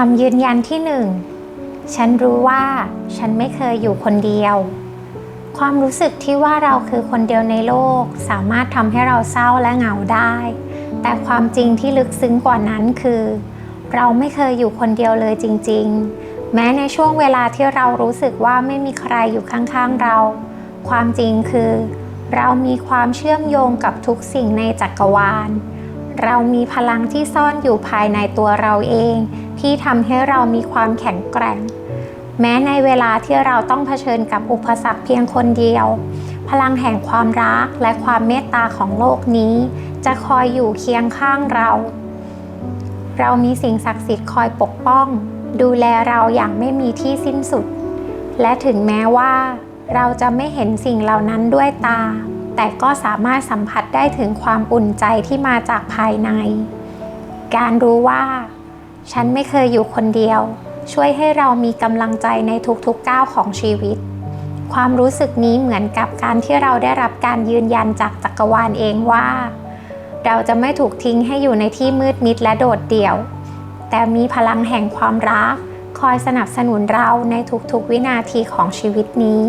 คำยืนยันที่หนึ่งฉันรู้ว่าฉันไม่เคยอยู่คนเดียว ความรู้สึกที่ว่าเราคือคนเดียวในโลก สามารถทำให้เราเศร้าและเหงาได้ แต่ความจริงที่ลึกซึ้งกว่านั้นคือ เราไม่เคยอยู่คนเดียวเลยจริง ๆ แม้ในช่วงเวลาที่เรารู้สึกว่าไม่มีใครอยู่ข้างๆเรา ความจริงคือ เรามีความเชื่อมโยงกับทุกสิ่งในจักรวาล เรามีพลังที่ซ่อนอยู่ภายในตัวเราเอง ที่ทำให้เรามีความแข็งแกร่ง แม้ในเวลาที่เราต้องเผชิญกับอุปสรรคเพียงคนเดียว พลังแห่งความรักและความเมตตาของโลกนี้ จะคอยอยู่เคียงข้างเรา เรามีสิ่งศักดิ์สิทธิ์คอยปกป้อง ดูแลเราอย่างไม่มีที่สิ้นสุด และถึงแม้ว่า เราจะไม่เห็นสิ่งเหล่านั้นด้วยตา แต่ก็สามารถสัมผัสได้ถึงความอุ่นใจที่มาจากภายใน การรู้ว่า ฉันไม่เคยอยู่คนเดียว ช่วยให้เรามีกำลังใจในทุกๆก้าวของชีวิต ความรู้สึกนี้เหมือนกับการที่เราได้รับการยืนยันจากจักรวาลเองว่า เราจะไม่ถูกทิ้งให้อยู่ในที่มืดมิดและโดดเดี่ยว แต่มีพลังแห่งความรัก คอยสนับสนุนเราในทุกๆวินาทีของชีวิตนี้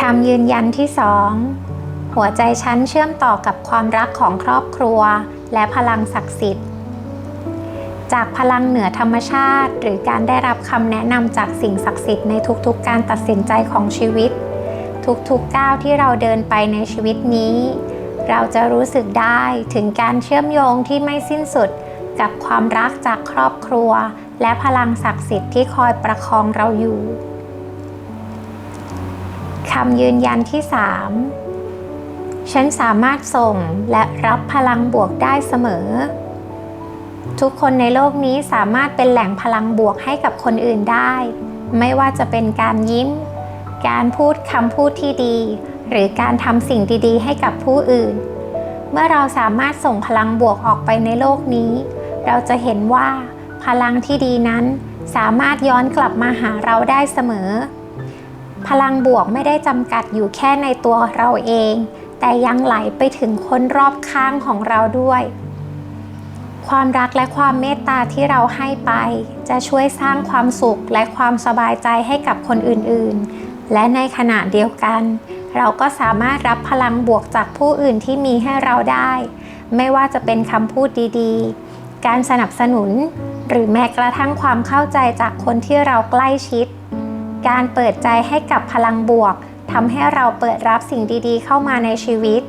คำยืนยันที่สองหัวใจฉันเชื่อมต่อกับความรักของครอบครัว และพลังศักดิ์สิทธิ์ จากพลังเหนือธรรมชาติ หรือการได้รับคำแนะนำจากสิ่งศักดิ์สิทธิ์ในทุกๆ การตัดสินใจของชีวิต ทุกๆก้าวที่เราเดินไปในชีวิตนี้ เราจะรู้สึกได้ถึงการเชื่อมโยงที่ไม่สิ้นสุดกับความรักจากครอบครัว และพลังศักดิ์สิทธิ์ที่คอยประคองเราอยู่คำยืนยันที่ 3 ฉันสามารถส่งและรับพลังบวกได้เสมอ ทุกคนในโลกนี้สามารถเป็นแหล่งพลังบวกให้กับคนอื่นได้ ไม่ว่าจะเป็นการยิ้ม การพูดคำพูดที่ดี หรือการทำสิ่งดีๆ ให้กับผู้อื่น เมื่อเราสามารถส่งพลังบวกออกไปในโลกนี้ เราจะเห็นว่า พลังที่ดีนั้นสามารถย้อนกลับมาหาเราได้เสมอ พลังบวกไม่ได้จำกัดอยู่แค่ในตัวเราเอง แต่ยังไหลไปถึงคนรอบข้างของเราด้วย ความรักและความเมตตาที่เราให้ไป จะช่วยสร้างความสุขและความสบายใจให้กับคนอื่นๆ และในขณะเดียวกัน เราก็สามารถรับพลังบวกจากผู้อื่นที่มีให้เราได้ ไม่ว่าจะเป็นคำพูดดีๆ การสนับสนุน หรือแม้กระทั่งความเข้าใจจากคนที่เราใกล้ชิด การเปิดใจให้กับพลังบวก ทำให้เราเปิดรับสิ่งดีๆ เข้ามาในชีวิต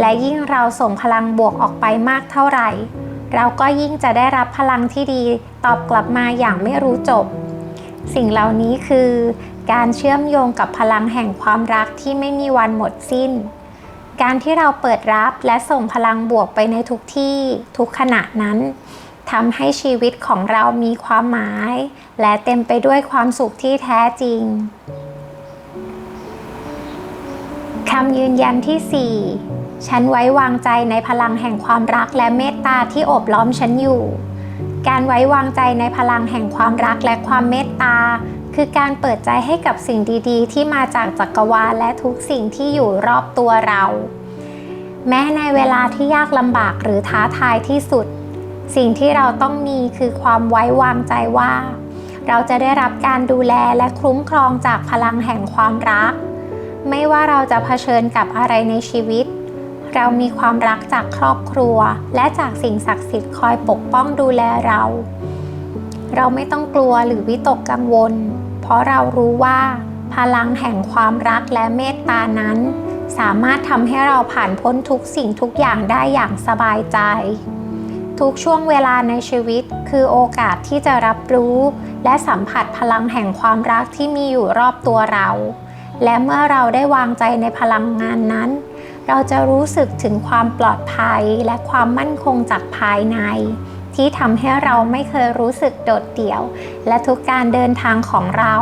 และยิ่งเราส่งพลังบวกออกไปมากเท่าไหร่ เราก็ยิ่งจะได้รับพลังที่ดีตอบกลับมาอย่างไม่รู้จบ สิ่งเหล่านี้คือ การเชื่อมโยงกับพลังแห่งความรักที่ไม่มีวันหมดสิ้น การที่เราเปิดรับและส่งพลังบวกไปในทุกที่ทุกขณะนั้นทำให้ชีวิตของเรามีความหมาย และเต็มไปด้วยความสุขที่แท้จริง คำยืนยันที่ 4 ฉันไว้วางใจในพลังแห่งความรักและเมตตาที่โอบล้อมฉันอยู่ การไว้วางใจในพลังแห่งความรักและความเมตตา คือการเปิดใจให้กับสิ่งดีๆ ที่มาจากจักรวาลและทุกสิ่งที่อยู่รอบตัวเรา แม้ในเวลาที่ยากลำบากหรือท้าทายที่สุด สิ่งที่เราต้องมีคือความไว้วางใจว่า เราจะได้รับการดูแลและคุ้มครองจากพลังแห่งความรัก ไม่ว่าเราจะเผชิญกับอะไรในชีวิต เรามีความรักจากครอบครัว และจากสิ่งศักดิ์สิทธิ์คอยปกป้องดูแลเรา เราไม่ต้องกลัวหรือวิตกกังวล เพราะเรารู้ว่า พลังแห่งความรักและเมตตานั้น สามารถทำให้เราผ่านพ้นทุกสิ่งทุกอย่างได้อย่างสบายใจ ทุกช่วงเวลาในชีวิตคือโอกาสที่จะรับรู้ และสัมผัสพลังแห่งความรักที่มีอยู่รอบตัวเรา และเมื่อเราได้วางใจในพลังงานนั้น เราจะรู้สึกถึงความปลอดภัยและความมั่นคงจากภายใน ที่ทำให้เราไม่เคยรู้สึกโดดเดี่ยว และทุกการเดินทางของเรา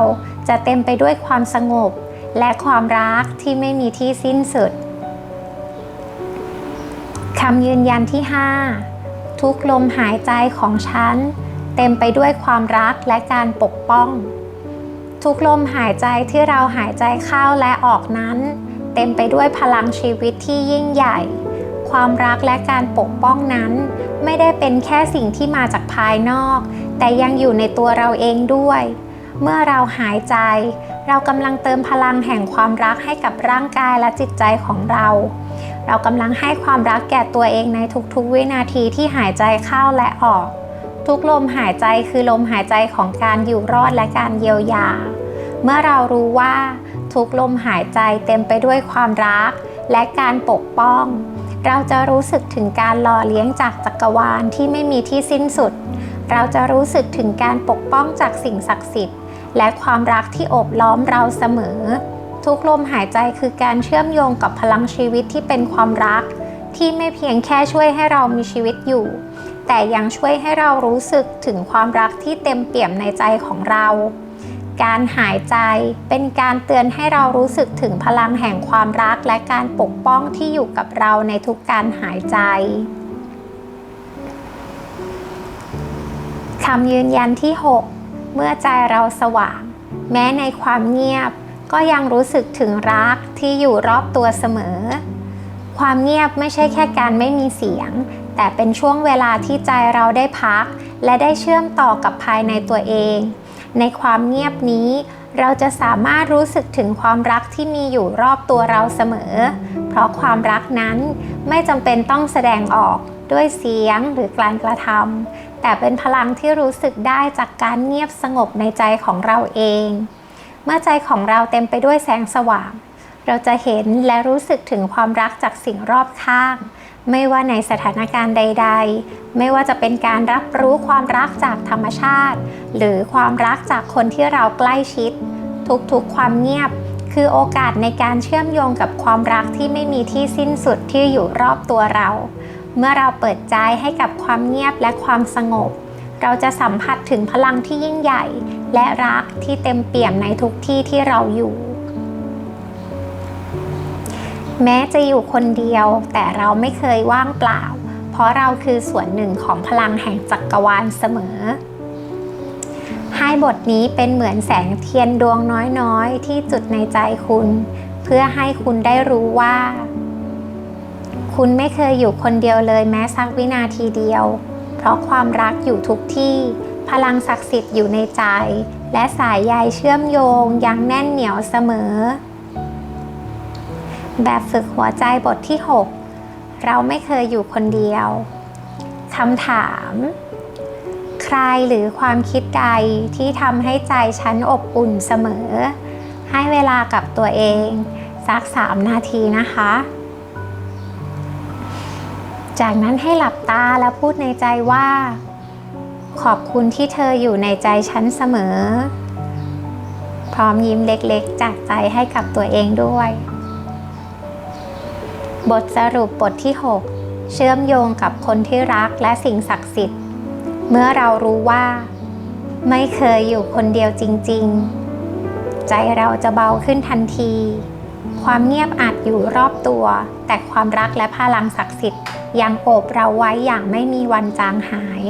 จะเต็มไปด้วยความสงบ และความรักที่ไม่มีที่สิ้นสุดคำยืนยันที่ 5 ทุกลมหายใจของฉัน เต็มไปด้วยความรักและการปกป้อง ทุกลมหายใจที่เราหายใจเข้าและออกนั้น เต็มไปด้วยพลังชีวิตที่ยิ่งใหญ่ ความรักและการปกป้องนั้น ไม่ได้เป็นแค่สิ่งที่มาจากภายนอก แต่ยังอยู่ในตัวเราเองด้วย เมื่อเราหายใจ เรากำลังเติมพลังแห่งความรักให้กับร่างกายและจิตใจของเรา เรากำลังให้ความรักแก่ตัวเองในทุกๆ วินาทีที่หายใจเข้าและออกทุกลมหายใจคือลมหายใจของการอยู่รอดและการเยียวยา เมื่อเรารู้ว่าทุกลมหายใจเต็มไปด้วยความรักและการปกป้อง เราจะรู้สึกถึงการหล่อเลี้ยงจากจักรวาลที่ไม่มีที่สิ้นสุด เราจะรู้สึกถึงการปกป้องจากสิ่งศักดิ์สิทธิ์ และความรักที่โอบล้อมเราเสมอ ทุกลมหายใจคือการเชื่อมโยงกับพลังชีวิตที่เป็นความรัก ที่ไม่เพียงแค่ช่วยให้เรามีชีวิตอยู่ แต่ยังช่วยให้เรารู้สึกถึงความรักที่เต็มเปี่ยมในใจของเรา การหายใจ เป็นการเตือนให้เรารู้สึกถึงพลังแห่งความรักและการปกป้องที่อยู่กับเราในทุกการหายใจคำยืนยันที่ 6 เมื่อใจเราสว่าง แม้ในความเงียบ ก็ยังรู้สึกถึงรักที่อยู่รอบตัวเสมอ ความเงียบไม่ใช่แค่การไม่มีเสียง แต่เป็นช่วงเวลาที่ใจเราได้พัก และได้เชื่อมต่อกับภายในตัวเอง ในความเงียบนี้ เราจะสามารถรู้สึกถึงความรักที่มีอยู่รอบตัวเราเสมอ เพราะความรักนั้นไม่จำเป็นต้องแสดงออกด้วยเสียงหรือการกระทำแต่เป็นพลังที่รู้สึกได้จากการเงียบสงบในใจของเราเอง เมื่อใจของเราเต็มไปด้วยแสงสว่าง เราจะเห็นและรู้สึกถึงความรักจากสิ่งรอบข้าง ไม่ว่าในสถานการณ์ใด ๆ ไม่ว่าจะเป็นการรับรู้ความรักจากธรรมชาติ หรือความรักจากคนที่เราใกล้ชิด ทุกๆความเงียบ คือโอกาสในการเชื่อมโยงกับความรักที่ไม่มีที่สิ้นสุดที่อยู่รอบตัวเรา เมื่อเราเปิดใจให้กับความเงียบและความสงบ เราจะสัมผัสถึงพลังที่ยิ่งใหญ่ และรักที่เต็มเปี่ยมในทุกที่ที่เราอยู่ แม้จะอยู่คนเดียวแต่เราไม่เคยว่างเปล่า เพราะเราคือส่วนหนึ่งของพลังแห่งจักรวาลเสมอ ให้บทนี้เป็นเหมือนแสงเทียนดวงน้อยๆ ที่จุดในใจคุณ เพื่อให้คุณได้รู้ว่า คุณไม่เคยอยู่คนเดียวเลยแม้สักวินาทีเดียว เพราะความรักอยู่ทุกที่ พลังศักดิ์สิทธิ์อยู่ในใจ และสายใยเชื่อมโยงยังแน่นเหนียวเสมอ แบบฝึกหัวใจบทที่ 6 เราไม่เคยอยู่คนเดียวคำถาม ใครหรือความคิดใดที่ทำให้ใจฉันอบอุ่นเสมอ ให้เวลากับตัวเอง สัก 3 นาทีนะคะ จากนั้นให้หลับตาแล้วพูดในใจว่า ขอบคุณที่เธออยู่ในใจฉันเสมอ พร้อมยิ้มเล็กๆ จากใจให้กับตัวเองด้วย บทสรุปบทที่ 6 เชื่อมโยงกับคนที่รักและสิ่งศักดิ์สิทธิ์ เมื่อเรารู้ว่า ไม่เคยอยู่คนเดียวจริง ๆ ใจเราจะเบาขึ้นทันที ความเงียบอาจอยู่รอบตัว แต่ความรักและพลังศักดิ์สิทธิ์ยังโอบเราไว้อย่างไม่มีวันจางหาย